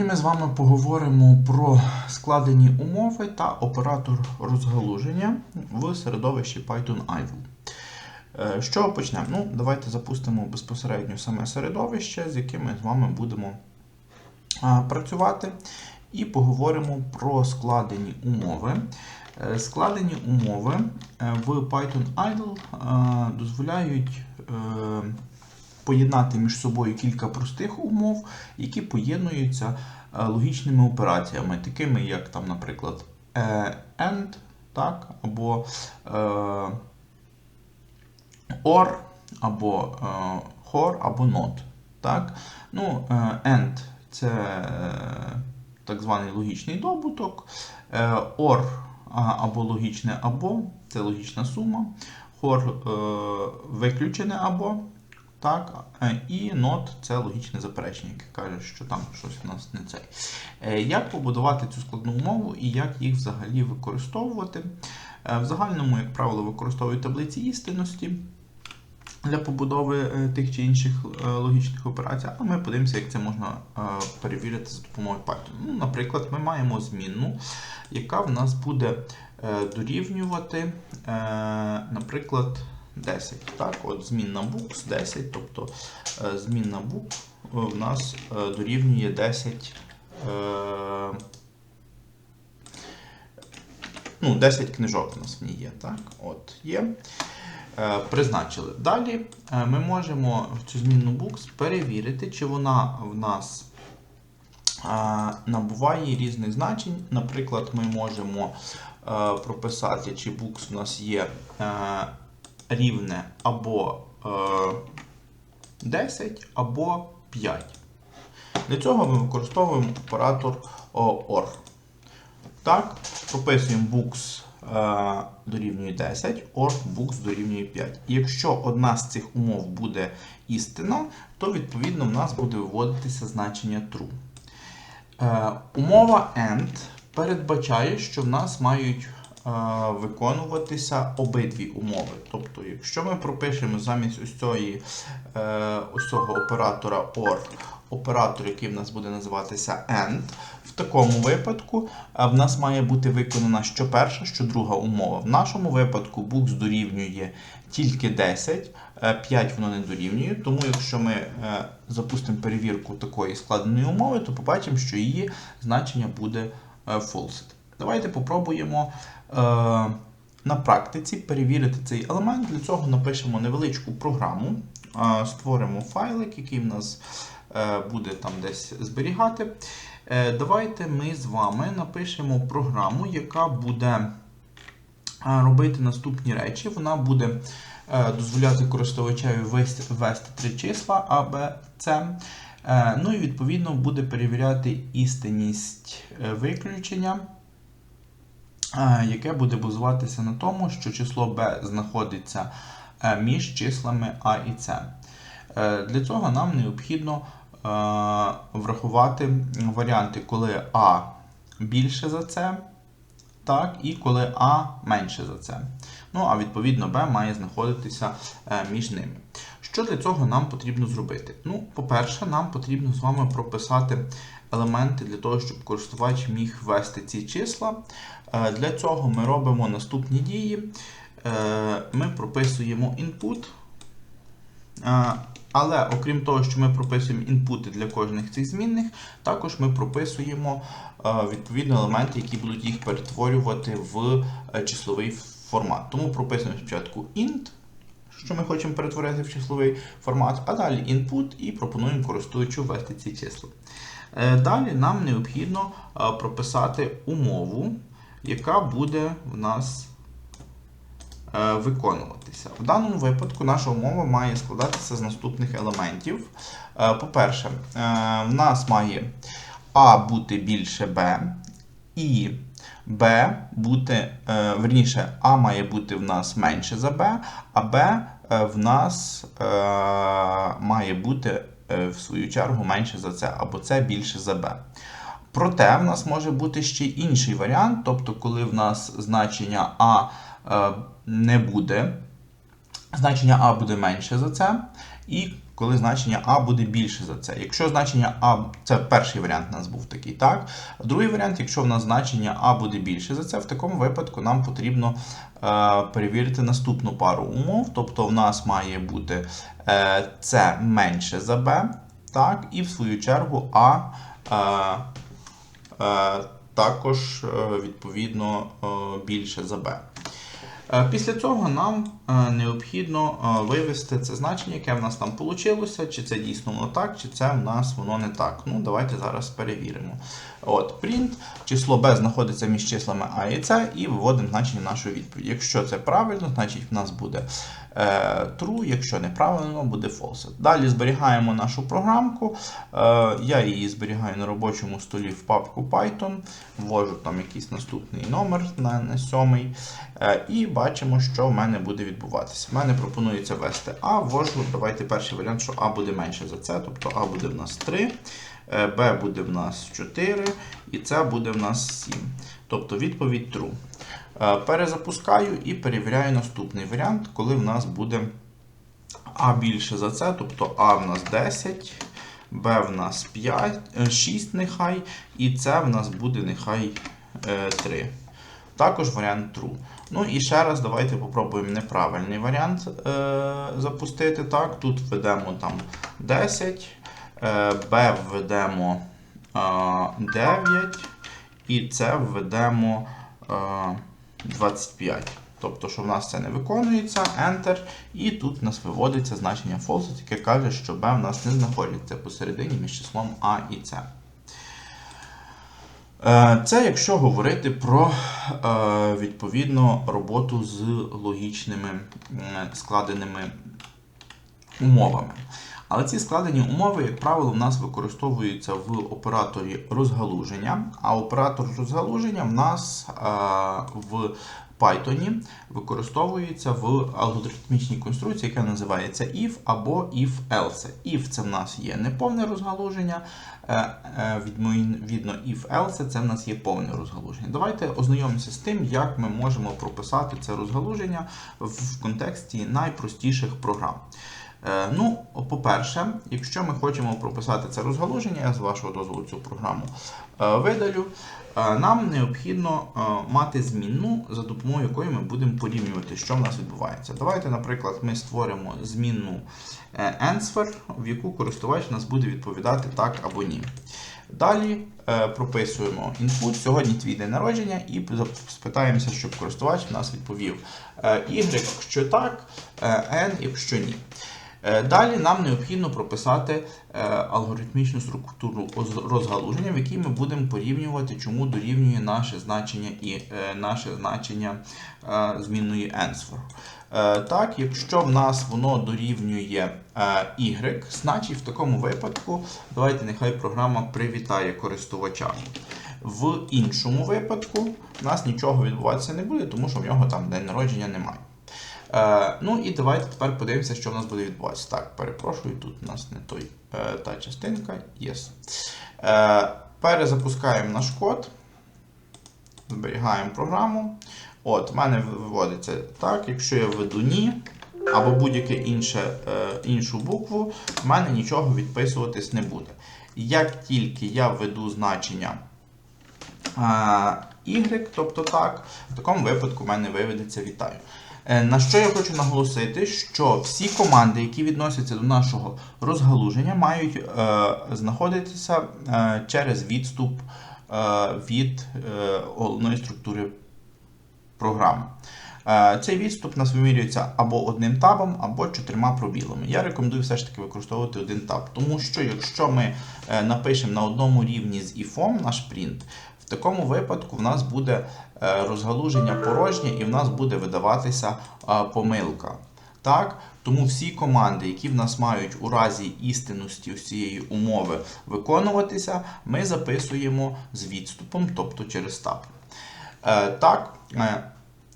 Сьогодні ми з вами поговоримо про складені умови та оператор розгалуження в середовищі Python Idle. Е, З чого почнемо? Ну, давайте запустимо безпосередньо саме середовище, з яким ми з вами будемо працювати, і поговоримо про складені умови. Е, Складені умови е, в Python Idle е, дозволяють е, поєднати між собою кілька простих умов, які поєднуються е, логічними операціями, такими як, там, наприклад, е, AND, так, або е, OR, або е, HOR, або NOT. Так? Ну, е, AND це е, так званий логічний добуток, е, OR або логічне або це логічна сума, е, виключене або. Так, е, і not це логічне заперечення, яке каже, що там щось у нас не цей. Е, Як побудувати цю складну умову і як їх взагалі використовувати? Е, В загальному, як правило, використовують таблиці істинності для побудови тих чи інших логічних операцій, а ми подивимося, як це можна перевірити за допомогою Python. Ну, Наприклад, ми маємо змінну, яка в нас буде дорівнювати, наприклад, 10. Так, от Змінна books 10, тобто е, змінна book в нас е, дорівнює 10. е, Ну, 10 книжок у нас в ній є. Так, от є. Е, Призначили. Далі е, ми можемо цю змінну books перевірити, чи вона в нас е, набуває різних значень. Наприклад, ми можемо е, прописати, чи books у нас є е, рівне або е, 10, або 5. Для цього ми використовуємо оператор OR. Так, прописуємо books е, дорівнює 10, or books дорівнює 5. І якщо одна з цих умов буде істина, то відповідно в нас буде виводитися значення true. Е, умова AND передбачає, що в нас мають е, виконуватися обидві умови. Тобто, якщо ми пропишемо замість ось, цієї, е, ось цього оператора OR оператор, який в нас буде називатися AND, в такому випадку е, в нас має бути виконана що перша, що друга умова. В нашому випадку books дорівнює тільки 10, е, 5 воно не дорівнює, тому якщо ми е, запустимо перевірку такої складеної умови, то побачимо, що її значення буде е, false. Давайте попробуємо е, на практиці перевірити цей елемент. Для цього напишемо невеличку програму, е, створимо файлик, який в нас е, буде там десь зберігати. Е, Давайте ми з вами напишемо програму, яка буде е, робити наступні речі. Вона буде е, дозволяти користувачеві ввести, ввести три числа А, Б, С. Е, Ну і відповідно буде перевіряти істинність е, виключення, яке буде базуватися на тому, що число b знаходиться е, між числами А і С. Е, Для цього нам необхідно е, врахувати варіанти, коли А більше за С, так, і коли А менше за С. Ну, а відповідно B має знаходитися е, між ними. Що для цього нам потрібно зробити? Ну, по-перше, нам потрібно з вами прописати елементи для того, щоб користувач міг ввести ці числа. Е, Для цього ми робимо наступні дії. Е, Ми прописуємо. Е, Але окрім того, що ми прописуємо інпути для кожних цих змінних, також ми прописуємо відповідно елементи, які будуть їх перетворювати в числовий формат. Тому прописуємо спочатку int, що ми хочемо перетворити в числовий формат, а далі input і пропонуємо користувачу ввести ці числа. Е, Далі нам необхідно е, прописати умову, яка буде в нас е, виконуватися. В даному випадку наша умова має складатися з наступних елементів. По-перше, в нас має А бути більше Б, і Б бути, е, верніше, А має бути в нас менше за Б, а Б е, в нас е, має бути в свою чергу менше за С, або С більше за Б. Проте в нас може бути ще інший варіант, тобто, коли в нас значення А не буде, значення А буде менше за це, і коли значення А буде більше за це. Якщо значення А, це перший варіант у нас був такий, так? Другий варіант, якщо в нас значення А буде більше за це, в такому випадку нам потрібно е, перевірити наступну пару умов. Тобто в нас має бути е, С менше за Б, так, і в свою чергу А. Е, е, також е, відповідно е, більше за. Е, Після цього нам е, необхідно е, вивести це значення, яке в нас там вийшло, чи це дійсно воно так, чи це в нас воно не так. Ну, Давайте зараз перевіримо. От, Print, число b знаходиться між числами А і С, і виводимо значення нашої відповіді. Якщо це правильно, значить в нас буде е, true, якщо неправильно, буде false. Далі зберігаємо нашу програмку. Е, я її зберігаю на робочому столі в папку Python, ввожу там якийсь наступний номер на, сьомий. Е, і бачимо, що в мене буде відбуватися. В мене пропонується ввести А, ввожу, давайте перший варіант, що А буде менше за С, тобто А буде в нас 3, е, Б буде в нас 4 і С буде в нас 7. Тобто відповідь true. Е, Перезапускаю і перевіряю наступний варіант, коли в нас буде А більше за С, тобто А в нас 10, Б в нас 5, 6 нехай, і С в нас буде нехай е, 3. Також варіант true. Ну і ще раз давайте попробуємо неправильний варіант е, запустити. Так, Тут введемо там 10, е, Б введемо е, 9 і С введемо е, 25. Тобто, що в нас це не виконується, Enter, і тут в нас виводиться значення false, яке каже, що B в нас не знаходиться посередині між числом А і С. Е, Це якщо говорити про е, відповідно роботу з логічними складеними умовами. Але ці складені умови, як правило, в нас використовуються в операторі розгалуження, а оператор розгалуження в нас е, в Python використовується в алгоритмічній конструкції, яка називається if або if-else. If це в нас є неповне розгалуження, е, е, відповідно if-else це в нас є повне розгалуження. Давайте ознайомимося з тим, як ми можемо прописати це розгалуження в контексті найпростіших програм. Е, Ну, по-перше, якщо ми хочемо прописати це розгалуження, я з вашого дозволу цю програму е, видалю, е, нам необхідно мати змінну, за допомогою якої ми будемо порівнювати, що в нас відбувається. Давайте, наприклад, ми створимо змінну answer, в яку користувач нас буде відповідати так або ні. Далі прописуємо input, сьогодні твій день народження, і спитаємося, щоб користувач нас відповів y, якщо так, n, якщо ні. Е, Далі нам необхідно прописати е, алгоритмічну структуру оз- розгалуження, в якій ми будемо порівнювати, чому дорівнює наше значення і е, наше значення змінної. Е, Так, якщо в нас воно дорівнює y, значить в такому випадку давайте нехай програма привітає користувача. В іншому випадку в нас нічого відбуватися не буде, тому що в нього там день народження немає. Е, ну і давайте тепер подивимося, що в нас буде відбуватися. Так, перепрошую, тут у нас не той е, та частинка. Yes. Е, перезапускаємо наш код. Зберігаємо програму. От, в мене виводиться так, якщо я введу ні, або будь-яку е, іншу букву, в мене нічого відписуватись не буде. Як тільки я введу значення е, y, тобто так, в такому випадку в мене виведеться вітаю. Е, На що я хочу наголосити, що всі команди, які відносяться до нашого розгалуження, мають е, знаходитися е, через відступ е, від е, головної структури програми. Е, Цей відступ нас вимірюється або одним табом, або чотирма пробілами. Я рекомендую все ж таки використовувати один таб, тому що якщо ми е, напишемо на одному рівні з if наш print, в такому випадку в нас буде е, розгалуження порожнє і в нас буде видаватися е, помилка. Так? Тому всі команди, які в нас мають у разі істинності цієї умови виконуватися, ми записуємо з відступом, тобто через таб. Е, Так,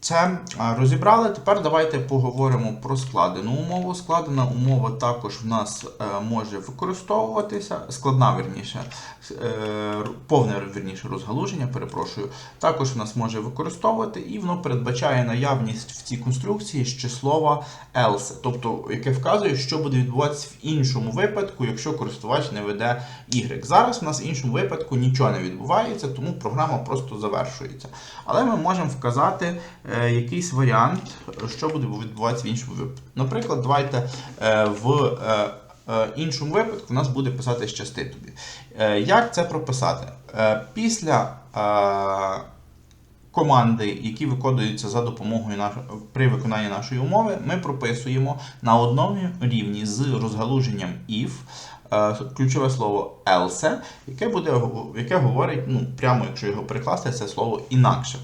це розібрали. Тепер давайте поговоримо про складену умову. Складена умова також в нас е, може використовуватися, складна верніше, е, повне верніше розгалуження, перепрошую, також в нас може використовувати, і воно передбачає наявність в цій конструкції ще слова else, тобто яке вказує, що буде відбуватися в іншому випадку, якщо користувач не веде Y. Зараз в нас в іншому випадку нічого не відбувається, тому програма просто завершується. Але ми можемо вказати е, якийсь варіант, що буде відбуватися в іншому випадку. Наприклад, давайте е, в е, е, іншому випадку в нас буде писати щасти тобі. Е, як це прописати? Е, після е, команди, які виконуються за допомогою наш... при виконанні нашої умови, ми прописуємо на одному рівні з розгалуженням if е, ключове слово else, яке буде яке говорить, ну прямо якщо його перекласти, це слово інакше.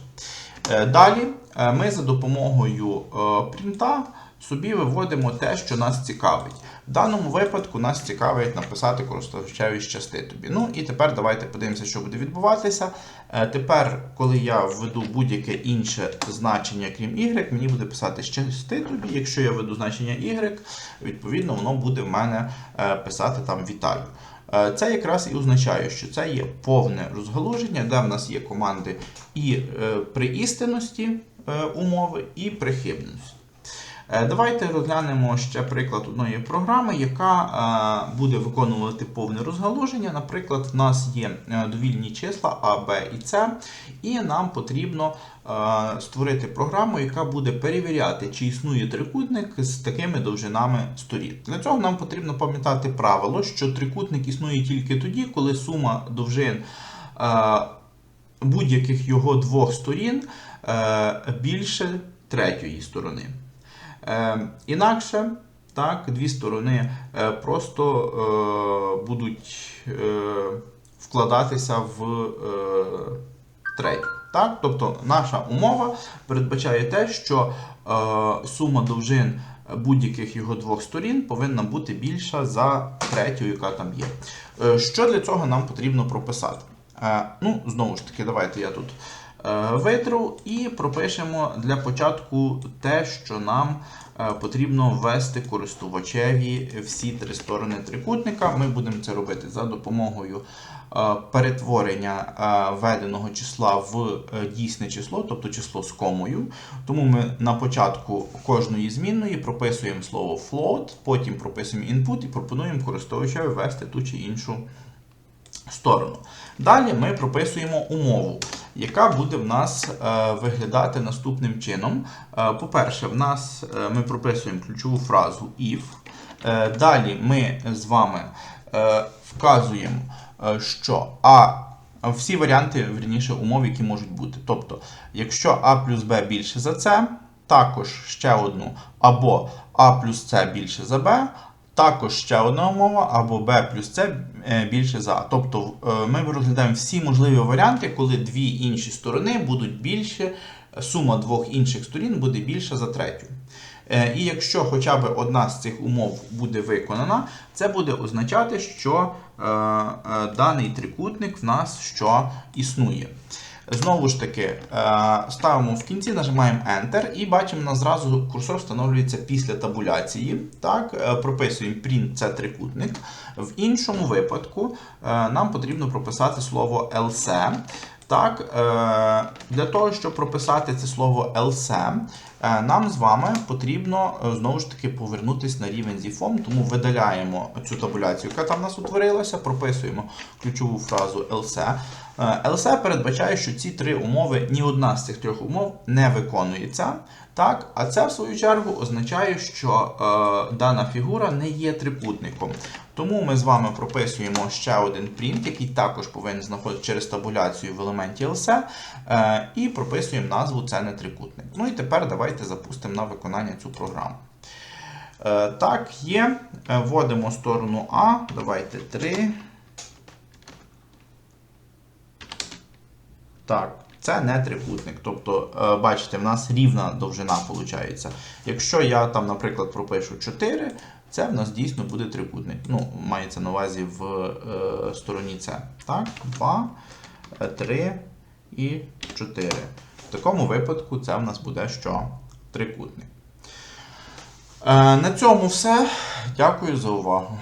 Е, Далі е, ми за допомогою е, принта собі виводимо те, що нас цікавить. В даному випадку нас цікавить написати користувачеві щасти тобі. Ну і тепер давайте подивимося, що буде відбуватися. Е, Тепер, коли я введу будь-яке інше значення, крім y, мені буде писати щасти тобі. Якщо я введу значення y, відповідно воно буде в мене е, писати там вітаю. Е, Це якраз і означає, що це є повне розгалуження, де в нас є команди і е, при істинності е, умови, і при хибності. Е, Давайте розглянемо ще приклад одної програми, яка е, буде виконувати повне розгалуження. Наприклад, в нас є е, довільні числа А, Б і С, і нам потрібно е, створити програму, яка буде перевіряти, чи існує трикутник з такими довжинами сторін. Для цього нам потрібно пам'ятати правило, що трикутник існує тільки тоді, коли сума довжин е, будь-яких його двох сторін е, більше третьої сторони. Е, інакше, так, дві сторони е, просто будуть вкладатися в третю. Так? Тобто наша умова передбачає те, що сума довжин будь-яких його двох сторін повинна бути більша за третю, яка там є. Що для цього нам потрібно прописати? Ну, знову ж таки, давайте я тут е, витру і пропишемо для початку те, що нам е, потрібно ввести користувачеві всі три сторони трикутника. Ми будемо це робити за допомогою е, перетворення введеного числа в дійсне число, тобто число з комою. Тому ми на початку кожної змінної прописуємо слово float, потім прописуємо input і пропонуємо користувачеві ввести ту чи іншу сторону. Далі ми прописуємо умову, яка буде в нас е, виглядати наступним чином. Е, по-перше, в нас е, ми прописуємо ключову фразу if. Далі ми з вами вказуємо, що А. Всі варіанти, верніше, умов, які можуть бути. Тобто, якщо А плюс Б більше за С, також ще одну, або А плюс С більше за Б, також ще одна умова, або b плюс c е, більше за. Тобто е, ми розглядаємо всі можливі варіанти, коли дві інші сторони будуть більше, сума двох інших сторін буде більша за третю. Е, І якщо хоча б одна з цих умов буде виконана, це буде означати, що даний трикутник в нас що існує. Знову ж таки, е, ставимо в кінці, нажимаємо Enter і бачимо, нас зразу курсор встановлюється після табуляції. Так, е, прописуємо print це трикутник. В іншому випадку е, нам потрібно прописати слово else. Так, для того, щоб прописати це слово е, нам з вами потрібно знову ж таки повернутися на рівень ZFOM, тому видаляємо цю табуляцію, яка там у нас утворилася, прописуємо ключову фразу else. Е, else передбачає, що ці три умови, ні одна з цих трьох умов не виконується. Так, а це в свою чергу означає, що е, дана фігура не є трикутником. Тому ми з вами прописуємо ще один print, який також повинен знаходитися через табуляцію в елементі else, е, і прописуємо назву це не трикутник. Ну і тепер давайте запустимо на виконання цю програму. Е, так, є. Е, Вводимо сторону А. Давайте 3. Так, це не трикутник. Тобто, е, бачите, в нас рівна довжина виходить. Якщо я там, наприклад, пропишу 4, це в нас дійсно буде трикутник. Ну, мається на увазі в е, стороні С. Так, 2, 3 і 4. В такому випадку це в нас буде що трикутник. Е, на цьому все. Дякую за увагу.